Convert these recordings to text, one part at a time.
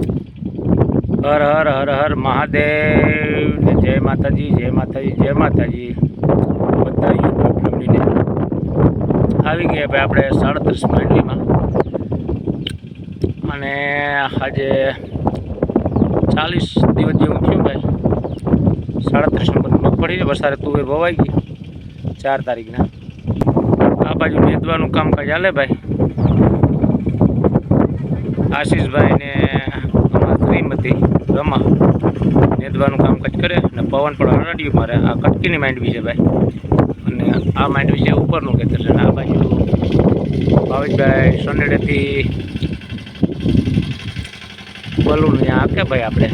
હર હર હર હર મહાદેવ, જય માતાજી જય માતાજી જય માતાજી. બધા યુટ્યુબ ફેમિલીને આવી ગયા ભાઈ આપણે સાડત્રીસ મિનિટમાં અને આજે ચાલીસ દિવસ જેવું થયું ભાઈ. સાડત્રીસ નંબર વસારે તુવેર વવાઈ ગઈ ચાર તારીખના. આ બાજુ વેચવાનું કામકાજ ચાલે ભાઈ. આશીષભાઈ ને શ્રીમતી રમા. નેદવાનું કામકાજ કરે અને પવન પણ હરડિયું મારે. આ કટકીની માંડવી છે ભાઈ. અને આ માંડવી છે ઉપરનું ખેતર છે અને આ બાજુ ભાવેશભાઈ સોનેડેથી બલૂન ત્યાં આપે ભાઈ આપણે.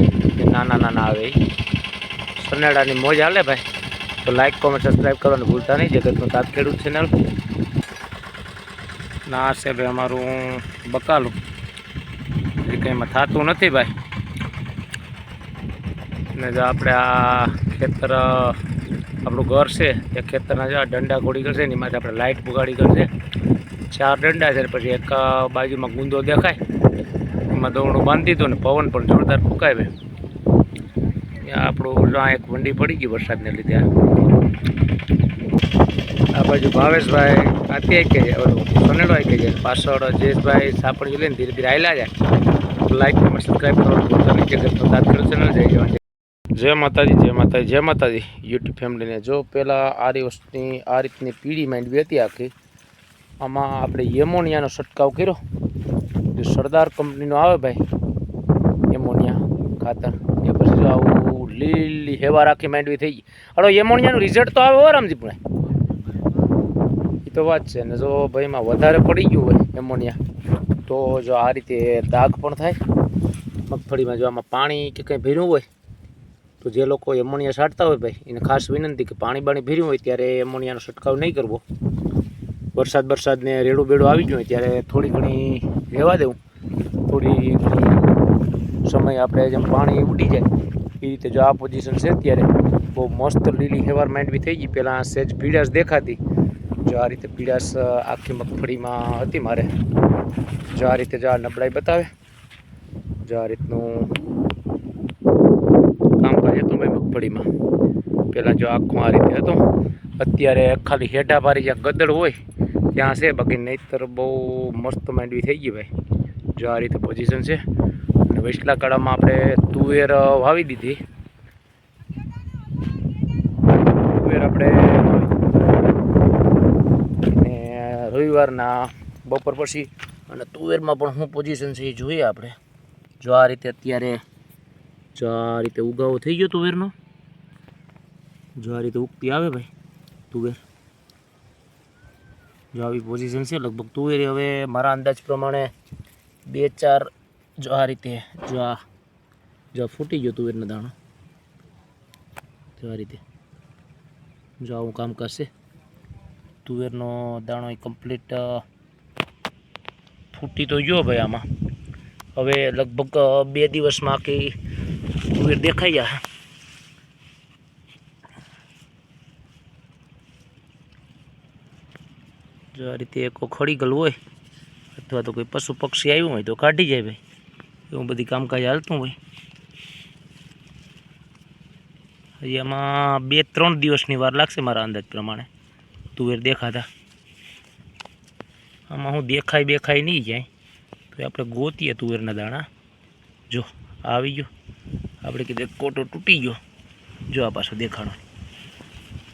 નાના નાના આવે સનેડાની મોજ હાલે ભાઈ. તો લાઈક કોમેન્ટ સબસ્ક્રાઈબ કરવાનું ભૂલતા નહીં. જગતનું તાત ખેડૂત ચેનલ ના છે ભાઈ, અમારું બકાલું. કંઈ એમાં થતું નથી ભાઈ. ને જો આપણે આ ખેતર આપણું ઘર છે, એ ખેતરના જો આ દંડા ગોળી કરશે એની એમાંથી આપણે લાઇટ બગાડી કરશે. ચાર દંડા છે પછી એક બાજુમાં ગુંદો દેખાય. એમાં દોરડું બાંધી દીધું ને પવન પણ જોરદાર ફૂંકાવે આપણું આ એક વંડી પડી ગઈ વરસાદને લીધે આ. બાજુ ભાવેશભાઈ આથી કે ઓલું સોનેડો કે છે. પાછળ જયેશભાઈ સાપણ લઈને ધીરે ધીરે આવેલા જાય લાઈક કમેન્ટ સબસ્ક્રાઈબ ભૂલતા નહીં જગતનો તાત્કાલિક ચેનલ જઈ જવાનું. જય માતાજી જય માતાજી જય માતાજી. યુટ્યુબ ફેમિલીને જો પહેલાં આ વસ્તુની આ રીતની પીળી માંડવી હતી આખી, આમાં આપણે એમોનિયાનો છંટકાવ કર્યો. જે સરદાર કંપનીનો આવે ભાઈ, એમોનિયા ખાતર. એ પછી આવું લીલી હેવા રાખી માંડવી થઈ ગઈ. અરે એમોનિયાનું રિઝલ્ટ તો આવે હો રામજી પણ એ તો વાત છે. ને જો ભાઈમાં વધારે પડી ગયું હોય એમોનિયા, તો જો આ રીતે દાગ પણ થાય. મગફળીમાં જો આમાં પાણી કે કંઈ ભર્યું હોય તો જે લોકો એમોનિયા છાંટતા હોય ભાઈ, એને ખાસ વિનંતી કે પાણી બાણી ભીર્યું હોય ત્યારે એમોનિયાનો છંટકાવ નહીં કરવો. વરસાદ વરસાદને રેડું બેડું આવી ગયું હોય ત્યારે થોડી ઘણી રહેવા દેવું. થોડી સમય આપણે જેમ પાણી ઉડી જાય, એ રીતે જો આ પોઝિશન છે ત્યારે બહુ મસ્ત લીલી હેવાર માંડવી થઈ ગઈ. પહેલાં સેજ પીડાશ દેખાતી, જો આ રીતે પીડાશ આખી મગફળીમાં હતી મારે. જો આ રીતે જો આ નબળાઈ બતાવે, જો આ રીતનું કામકાજ ભાઈ મગફળીમાં. પહેલાં જો આખું આ રીતે હતો. અત્યારે ખાલી હેઠા પારી જ્યાં ગદડ હોય, ત્યાં છે. બાકી નહીતર બહુ મસ્ત માંડવી થઈ ગઈ ભાઈ. જો આ રીતે પોઝિશન છે. અને વૈસલા કાળામાં આપણે તુવેર વાવી દીધી. તુવેર આપણે અને રવિવારના બપોર પછી. અને તુવેરમાં પણ શું પોઝિશન છે એ જોઈએ આપણે. જો આ રીતે અત્યારે જો આ રીતે ઉગાવો થઈ ગયો તુવેરનો જો આ રીતે ઉગતી આવે ભાઈ તુવેર જો આવી પોઝિશન છે, લગભગ તુવેર હવે મારા અંદાજ પ્રમાણે બે ચાર જો આ રીતે, જો આ, જો ફૂટી ગયો તુવેરનો દાણો. જો આ રીતે. જો આવું કામ કરશે તુવેરનો દાણો એ કમ્પ્લીટ ફૂટી તો ગયો ભાઈ આમાં. હવે લગભગ બે દિવસમાં આખી તુવેર દેખાઈ જાય જો આ રીતે એક ખડી ગયેલું હોય, અથવા તો કોઈ પશુ પક્ષી આવ્યું હોય તો કાઢી જાય ભાઈ. એવું બધી કામકાજ હાલતું હોય. હજી આમાં બે ત્રણ દિવસની વાર લાગશે મારા અંદાજ પ્રમાણે. તુવેર દેખાતા. આમાં હું દેખાય બેખાય નહીં જાય. તો આપણે ગોતીએ તુવેરના દાણા. જો, આવી ગયો. આપણે કીધું કોટો તૂટી ગયો. જો આ પાછો દેખાડો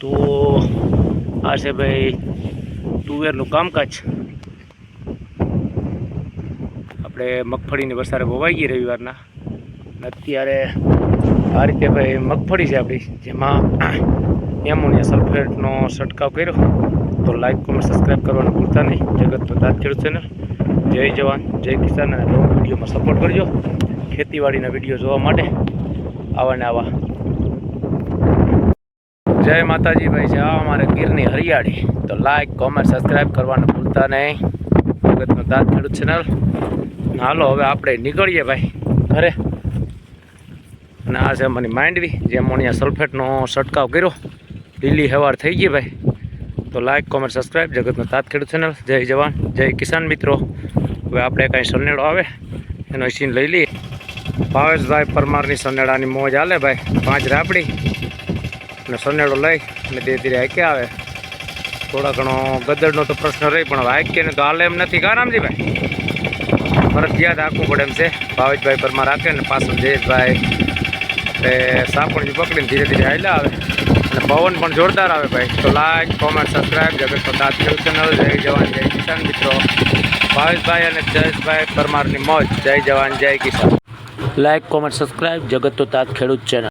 તો આ છે ભાઈ તુવેરનું કામકાજ. આપણે મગફળીની વસારે વવાઈ ગઈ રવિવારના. અત્યારે આ રીતે ભાઈ મગફળી છે આપણી, જેમાં એમોનિયા સલ્ફેટનો છંટકાવ કર્યો. તો લાઈક કોમેન્ટ સબસ્ક્રાઈબ કરવાનું ભૂલતા નહીં. જગત તો દાંત ખેડૂત ચેનલ જય જવાન, જય કિસાન અને લોંગ વિડીયોમાં સપોર્ટ કરજો. ખેતીવાડીના વીડિયો જોવા માટે આવા ને આવા. જય માતાજી ભાઈ છે આ અમારે ગીરની હરિયાળી. તો લાઈક કોમેન્ટ સબસ્ક્રાઈબ કરવાનું ભૂલતા નહીં. ભગતનો દાંત ખેડૂત ચેનલ હાલો, હવે આપણે નીકળીએ ભાઈ ઘરે. અને આ છે મને માંડવી, જે અમોનિયા સલ્ફેટનો છંટકાવ કર્યો. લીલી હવાર થઈ ગઈ ભાઈ. તો લાઈક કોમેન્ટ સબસ્ક્રાઈબ જગતનો તાત ખેડૂત ચેનલ જય જવાન, જય કિસાન મિત્રો. હવે આપણે કાંઈ સનેડો આવે, એનો સીન લઈ લઈએ. ભાવેશભાઈ પરમારની સનેડાની મોજ હાલે ભાઈ, પાંચ રાપડી અને સનેડો લઈ અને ધીરે ધીરે હાકે આવે. થોડા ઘણો ગદડનો તો પ્રશ્ન રહી, પણ હવે હાકે ને તો હાલે એમ નથી. કા રામજીભાઈ ફરજિયાત હાંકવું પડે એમ છે. ભાવેશભાઈ પરમાર હાકે ને પાછળ જયેશભાઈ. આપણે સાપણજી પકડીને ધીરે ધીરે હાલ્યા આવે. અને પવન પણ જોરદાર આવે ભાઈ. તો લાઈક કોમેન્ટ સબસ્ક્રાઈબ જગત પતાત ચેનલ. જય જવાન, જય કિસાન મિત્રો. ભાવેશભાઈ અને જયેશભાઈ પરમારની મોજ. જય જવાન, જય કિસાન. લાઈક કોમેન્ટ સબસ્ક્રાઈબ જગત તો તાત ખેડૂત ચેનલ.